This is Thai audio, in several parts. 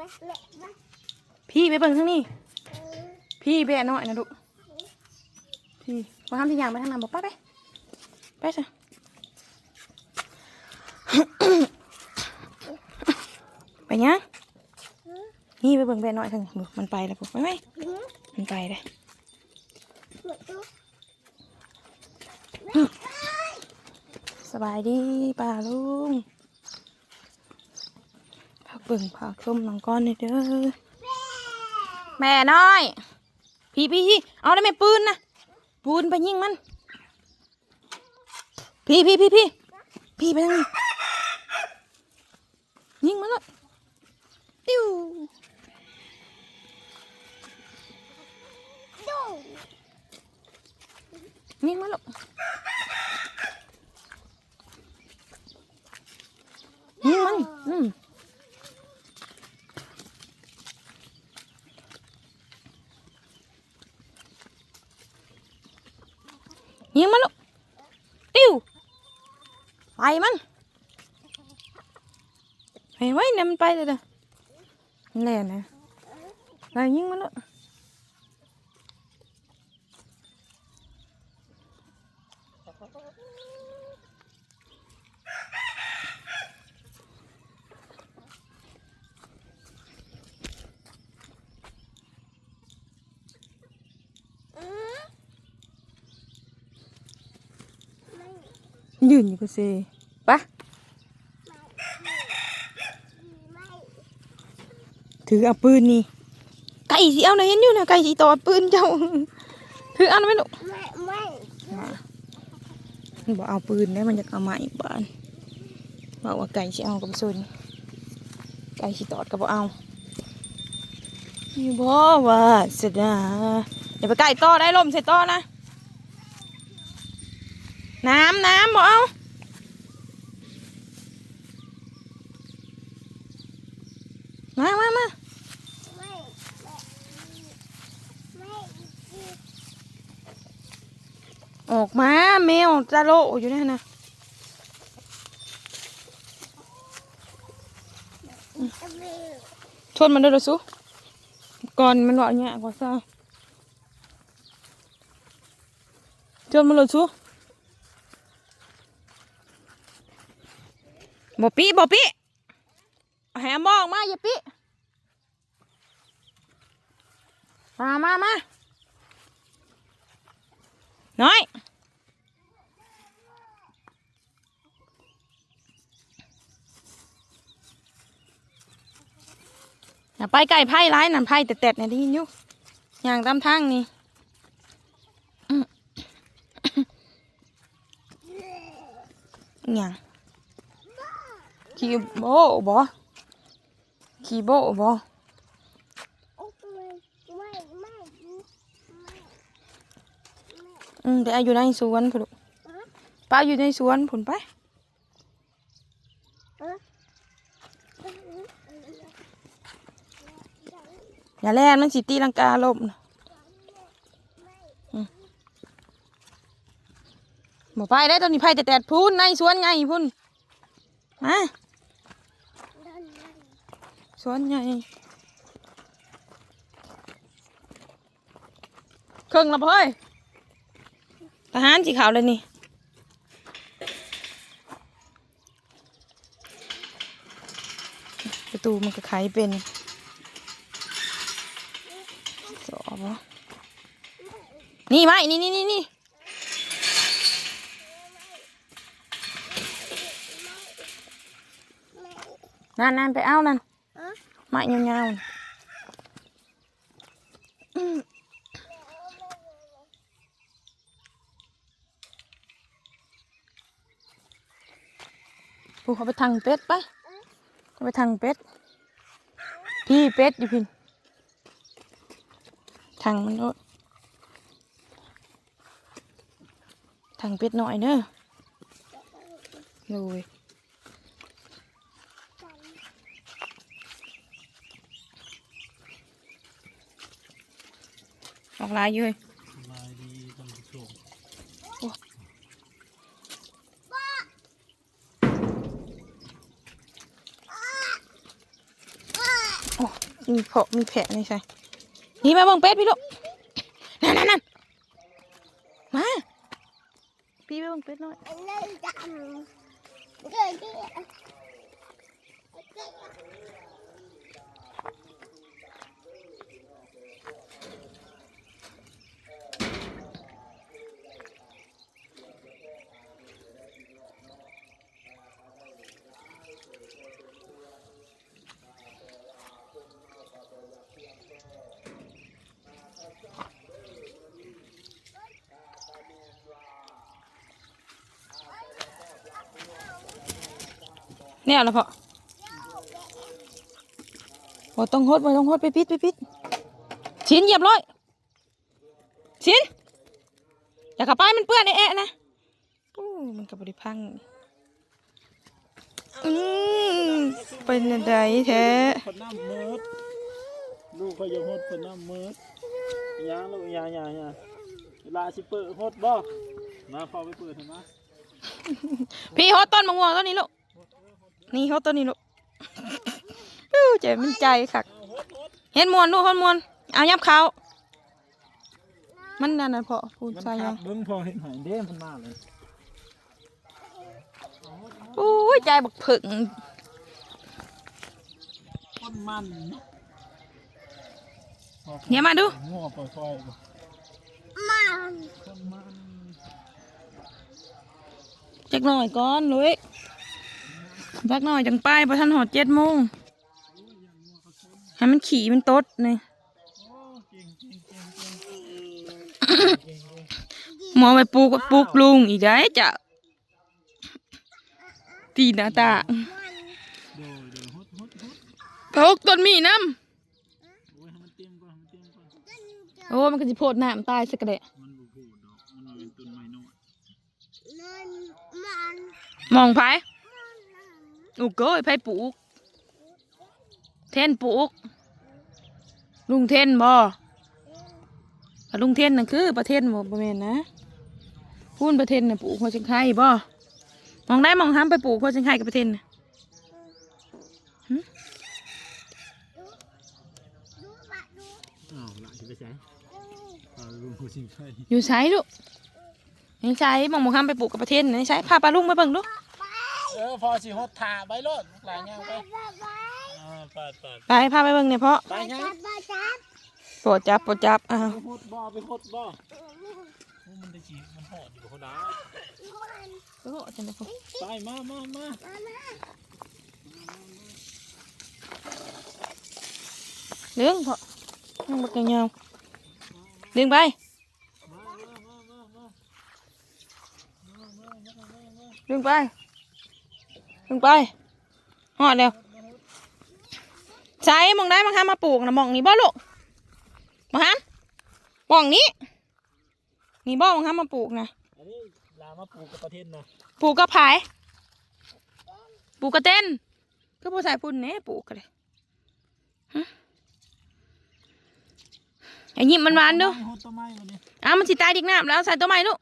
ไปแม่ไปพี่ไปเบิ่งทางนี้ พี่ไปอันน้อยนะลูกพี่มาทำที่ยางไปทางนั้นบอกป้าไป ไปสิไปยังนี่ไปเบิ่งแบนน้อยทางมันไปแล้วปุ๊บไปไหมมันไปเลยสบายดีป่าลุง บิ่งพักชมน้องก้อนหน่อยเด้อแม่น้อยพี่พี่พี่เอาได้ไหมปืนนะปืนไปยิงมัน พี่พี่พี่พี่พี่ไปทางนี้ยิงมันลยติ้วดูยิงมันลูกยิงมันอืม ยิงมันลูกติ้วไปมันไปไว้เนี่ยมันไปเลยเด้อแล่นนะไปยิงมันลูก อือ ยืนอยู่ก็เซปะไม่ถือเอาปืนนี่ไก่สิเอาไหนเห็นอยู่นะไก่สิต่อปืนเจ้า ถือเอาไหมลูกไม่ไม่มันบอกเอาปืนได้มันอยากเอามาอีกบ้านบอกว่าไก่สิเอากับซุนไก่สิตอดกับบ่เอาอยู่บ่ว่าสนาอย่าไปไก่ต่อได้ลมใส่ต่อนะ น้ำน้ำบ่เอามามามาไม่ไม่ออกมาแมวจะโลอยู่เนี่ยนะไม่ชนมันด้วยเหรอสุก่อนมันบอกเนี่ยก่อนซะชนมันเลยสุ บอปีบอปีแหมบอกมาอย่าปีมามามาน้อยอย่าไปไก่ไพ่ร้ายนั่นไพ่แต่แต่เนี่ยได้ยินอยู่อย่างตามทางนี่อย่าง ขี่โบบ่ขี่โบบ่ไม่ไม่อืมแต่อาอยู่ในสวนพุ่นลูกป้าอยู่ในสวนผุนไปอย่าแล่นมันสิตีลังกาลมนะอืมบ่ไปได้ตอนนี้ไพ่แต่แต่พูนในสวนไงพุ่นมา สวนไงเครื่องละเพ่อยทหารสีขาวเลยนี่ประตูมันก็ไขเป็นสอบนี่ไหมนี่นี่นี่นี่นั่นนั่นไปเอานั่น ไม้ยาวๆน่ะอืมผู้เขาไปทางเป็ดไปเขาไปทางเป็ด พี่เป็ดอยู่พินทางมันโนดทางเป็ดหน่อยเนอะดูย อกลายอยู่เว้ยสบายดีท่านผู้ชมออ้มีเพาะมีแผลนี่ใช่นี่มาบิ่งเป็ดพี่ลูกนั่นนั่นนั่นมาพี่ไปบิ่งเป็ดหน่อย เกิดที่เนี่ยละเพาะบ่ต้องหดบ่ต้องหดไปปิดไปปิดชิ้นเหยียบร้อยชิ้นอย่าขับไปมันเปื้อนไอ้แอะนะโอ้มันกับบริพังอืมเป็นอะไรแท้คนน้ำมืดลูกเขาจะหดคนน้ำมืดยางลูกยางยางยางเวลาสิเปิดหดบ่มาพอไปเปิดเถอะนะพี่ฮดต้นมะม่วงต้นนี้ลูก นี่ฮดต้นนี้ลูกอู้ใจมันใจคักเห็นมวนลูกฮดมวนเอายับเขามันนั่นน่ะพอพูดมันใส่ขัยับงเบิ้งพอเห็นหอยเด้มันมาเลยอู้ยใจบักผึ่งคนมันเนาะเนี่ยมาดูงัวปล่อยๆบ่มันคนมันจักหน่อยก่อนลุย พักหน่อยจังป้ายพระท่านหอดเจ็ดโมงให้มันขี่มันตดเลยหมอไปปลูกปลูกลุงอีกได้จะตีหน้าตาพกต้นมีน้ำโอ้มันก็จะโพดน้นตายสักเละมองไป อุกเก้ยไผปลูก เทนปลูก ลุงเทนบ่ถ้าลุงเทนน่ะคือ ประเทศบ่บ่แม่นนะพูนประเทศน่ะปลูกหัวจังไข่บ่มองได้มองห้ามไปปลูกหัวจังไข่กับประเทศน่ะดูบะดูอ้าวหลานจะไปใช้เอาลุงผู้ชิงไข่อยู่ไสลูกยังไสมองมองห้ามไปปลูกกับประเทศน่ะยังไสพาปลาลุงไปเบิ่งดู เออพอสิหดถ่าไปรถหลานยังไปบะบะอ่าปาดปาดไปพาไปเบิ่งเนี่ยเพาะไปยังจับบ่จับโปรดจับโปรดจับอ้าวไปหดบ่ไปหดบ่โอ้มันได้จีมันหอดอยู่คนนะโอ้จังได๋พอไปมามามาเลี้ยงเพาะยังบ่กันยาวเลี้ยงไปมามามามามาดึงไป ดึงไปหอดเร็วใช้มองได้มังคัมาปลูกนะมองนี้บ่ลูกมาฮันมองนี้นี่บ่มังคัมาปลูกนะอันนี้ลามาปลูกกับประเทศนะปลูกกระไผ่ปลูกกระเต้นก็บ่ใส่พุ่นเน่ปลูกกันเลยฮะไอ้ยิ้มมันหวานๆดูหดต้นไม้วันนี้อ้าวมันสิตายดิกน้ำแล้วใส่ตัวใหม่ลูก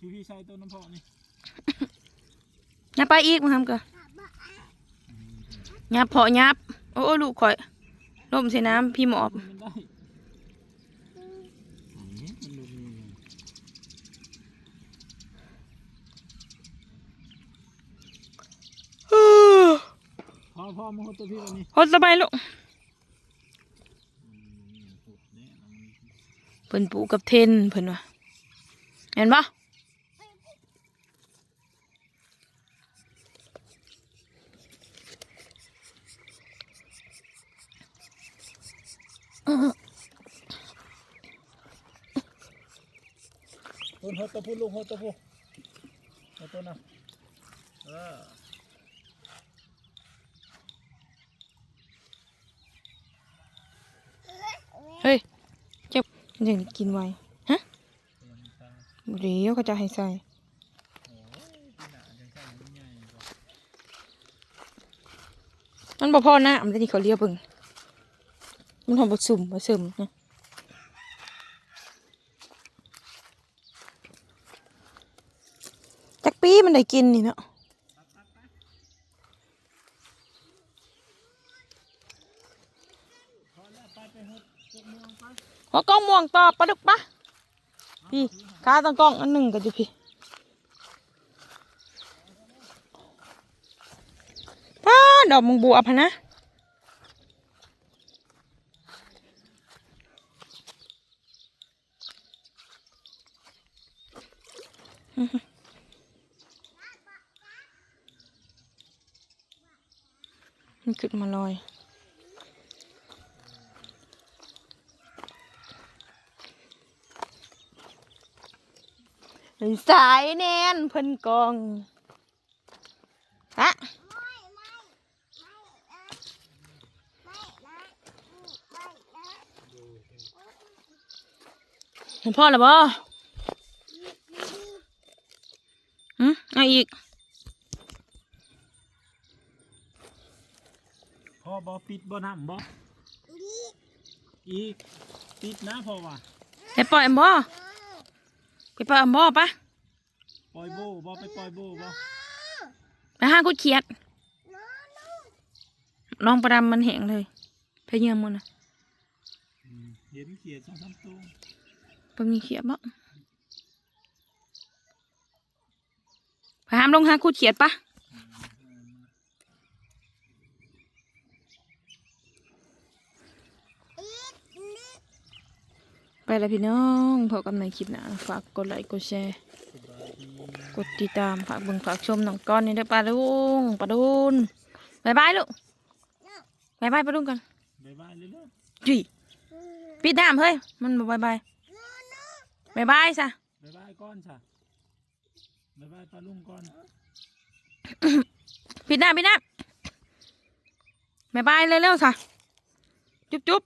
พี่พี่ใช้ต้นน้ำพอกนี่ ยับไปอีกมาทำกันยับเพาะยับ โอ้โอ้ลูกข่อยล่มใส่น้ำพี่หมอบมันได้อันนี้มันลงนี่พอพอมาหดตัวพี่วันนี้ฮดสบายลูกเพิ่นปลูกกับเทนเพิ่นว่าเห็นปะ ตัวผู้ลูกหดตัวผู้หดตัวนะเออเฮ้ยเจ็บมันยังกินไวฮะเดี๋ยวเขาจะให้ใส่มันบ่พอน้ามันจะนี่เขาเรียกเบิ่งมันทำบ่สุ่มบ่ซึมนะจัก ปีมันได้กินนี่เนาะหัวกล้องม่วงต่อปลาดุกปะพี่ขาตั้งกล้องอันหนึ่งก็จะพี่ป้าดอกมึงบัวพะนะ มาลอย สายแนนเพิ่นกองฮะเห็นพ่อแล้วบ่หืมเอาอีก พ่อบ่ปิดบ่น้ำบ่นี่อีกปิดนะพ่อว่ะไปปล่อยอันบ่ไปปล่อยอันบ่ปะปล่อยโบบ่ไปปล่อยโบบ่ไปหากุดเขียดน้องน้องน้องประดำมันแห้งเลยไปเยี่ยมมันนะอืมเห็นเขียดสองสามตัวเพิ่งมีเขียดบ่ไปหามลงหากุดเขียดปะ อีกนี่ ไป แล้วพี่น้องพบกันในคลิปหน้าฝากกดไลค์กดแชร์สบายดีกดติดตามฝากเบิ่งฝากชมน้องก้อนนี่เด้อปลาลุงปลาดุนบายบายลูกบายบายปลาดุนกันบ๊ายบายเลยเด้อจีปิดน้ำเฮ้ยมันบายบายบายบายซะบ๊ายบายก่อนจ้ะบ๊ายบายปลาลุงก่อนปิดน้ำปิดน้ำบายบายเร็วๆซะจุ๊บจุ๊บ